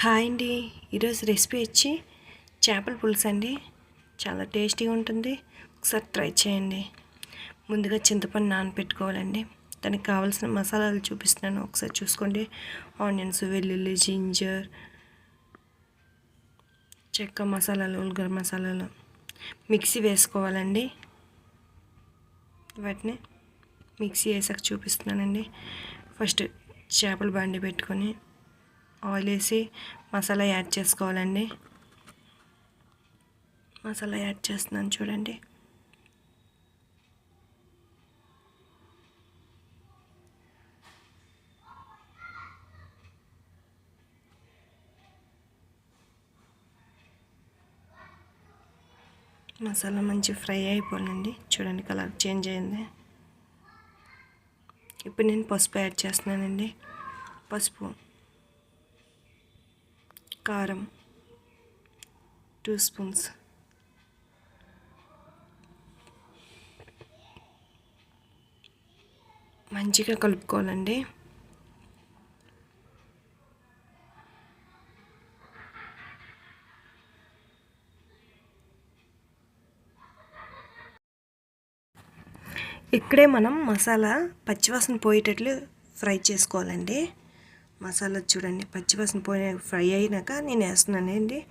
Hi అండి. ఈరోజు recipe వచ్చి చేపల పులుసు అండి. చాలా టేస్టీగా ఉంటుంది. ఒకసారి ట్రై చేయండి. ముందుగా చింతపండు నానబెట్టుకోవాలండి దానికి కావాల్సిన మసాలాలు చూపిస్తున్నాను. ఒకసారి చూసుకోండి. ఆనియన్స్ వెల్లుల్లి జింజర్ చెక్క మసాలాలు ఉల్గర మసాలాలు. మిక్సీ వేసుకోవాలండి. వాటిని మిక్సీ వేసాక చూపిస్తున్నానండి. ఫస్ట్ చేపలు బండి పెట్టుకొని ఆయిల్ వేసి మసాలా యాడ్ చేసుకోవాలండి. మసాలా యాడ్ చేస్తున్నాను చూడండి. మసాలా మంచి ఫ్రై అయిపోయిందండి. చూడండి కలర్ చేంజ్ అయింది. ఇప్పుడు నేను పసుపు యాడ్ చేస్తున్నానండి. పసుపు. కారం టూ స్పూన్స్ మంచిగా కలుపుకోవాలండి. ఇక్కడే మనం మసాలా పచ్చివాసన పోయేటట్లు ఫ్రై చేసుకోవాలండి. మసాలా చూడండి పచ్చివాసన పోయి ఫ్రై అయినాక నేను వేస్తున్నానండి.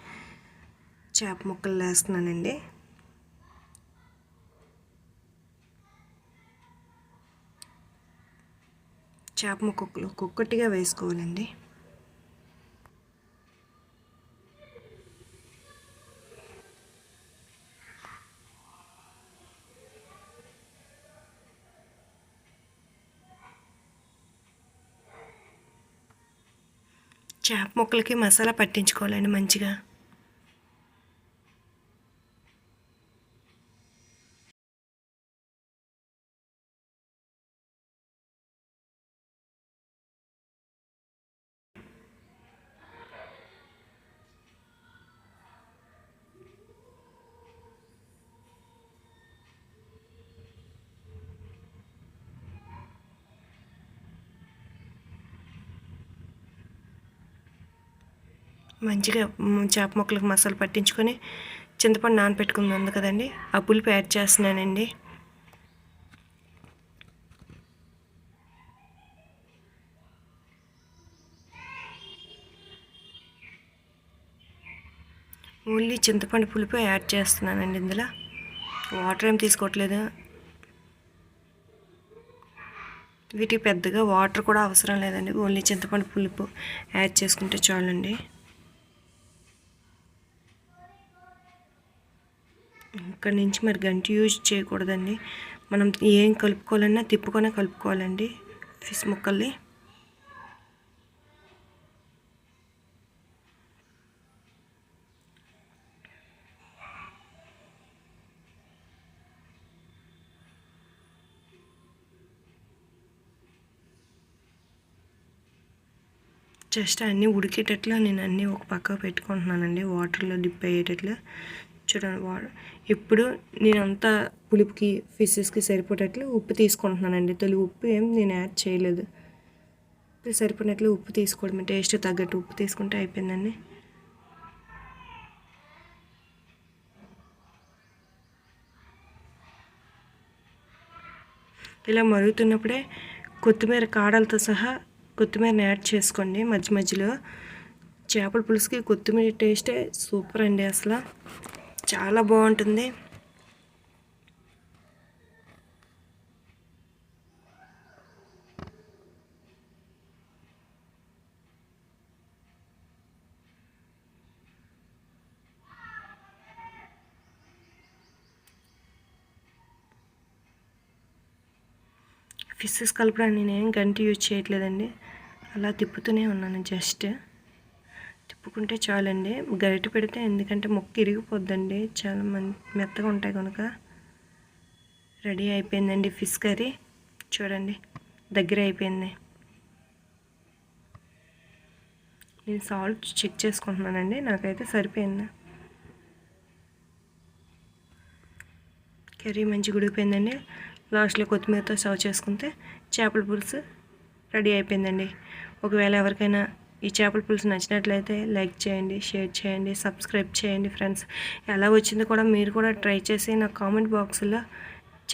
చేప ముక్కలు వేస్తున్నానండి. చేప ముక్కలు ఒక్కొక్కటిగా వేసుకోవాలండి. చేప ముక్కలకి మసాలా పట్టించుకోవాలండి మంచిగా. మంచిగా చేప ముక్కలకు మసాలా పట్టించుకొని చింతపండు నానపెట్టుకుంది కదండి. ఆ పులుపు యాడ్ చేస్తున్నానండి. ఓన్లీ చింతపండు పులుపు యాడ్ చేస్తున్నానండి ఇందులో. వాటర్ ఏం తీసుకోవట్లేదు. వీటికి పెద్దగా వాటర్ కూడా అవసరం లేదండి. ఓన్లీ చింతపండు పులుపు యాడ్ చేసుకుంటే చాలండి. ఇక్కడ నుంచి మరి గంటి యూజ్ చేయకూడదండి. మనం ఏం కలుపుకోవాలన్నా తిప్పుకొనే కలుపుకోవాలండి. ఫిష్ ముక్కల్ని. జస్ట్ అన్నీ ఉడికేటట్లు నేను అన్నీ ఒక పక్క పెట్టుకుంటున్నానండి. వాటర్లో డిప్ అయ్యేటట్లు. చూడండి వాడు. ఇప్పుడు నేనంతా పులుపుకి ఫిషెస్కి సరిపోయేటట్లు ఉప్పు తీసుకుంటున్నానండి. తొలి ఉప్పు ఏం నేను యాడ్ చేయలేదు. ఇప్పుడు సరిపోయినట్లు ఉప్పు తీసుకోవడం టేస్ట్ తగ్గట్టు ఉప్పు తీసుకుంటే అయిపోయిందండి. ఇలా మరుగుతున్నప్పుడే కొత్తిమీర కాడలతో సహా కొత్తిమీరని యాడ్ చేసుకోండి. మధ్య మధ్యలో చేపల పులుసుకి కొత్తిమీర టేస్టే సూపర్ అండి అసలు. చాలా బాగుంటుంది. ఫిషెస్ కలపడానికి నేనేం గంటి యూజ్ చేయట్లేదండి. అలా తిప్పుతూనే ఉన్నాను జస్ట్. తిప్పుకుంటే చాలండి. గరిటె పెడితే ఎందుకంటే మొక్క ఇరిగిపోద్దండి. చాలా మం మెత్తగా ఉంటాయి కనుక రెడీ అయిపోయిందండి ఫిష్ కర్రీ. చూడండి దగ్గర అయిపోయింది. నేను సాల్ట్ చెక్ చేసుకుంటున్నానండి. నాకైతే సరిపోయింది. కర్రీ మంచి గుడిగిపోయిందండి లాస్ట్లో కొత్తిమీరతో సర్వ్ చేసుకుంటే చేపల పులుసు రెడీ అయిపోయిందండి. ఒకవేళ ఎవరికైనా ఈ చేపల పులుసు నచ్చినట్లయితే లైక్ చేయండి షేర్ చేయండి సబ్స్క్రైబ్ చేయండి ఫ్రెండ్స్. ఎలా వచ్చిందో కూడా మీరు కూడా ట్రై చేసి నా కామెంట్ బాక్స్లో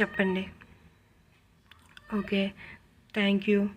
చెప్పండి. ఓకే. Thank you.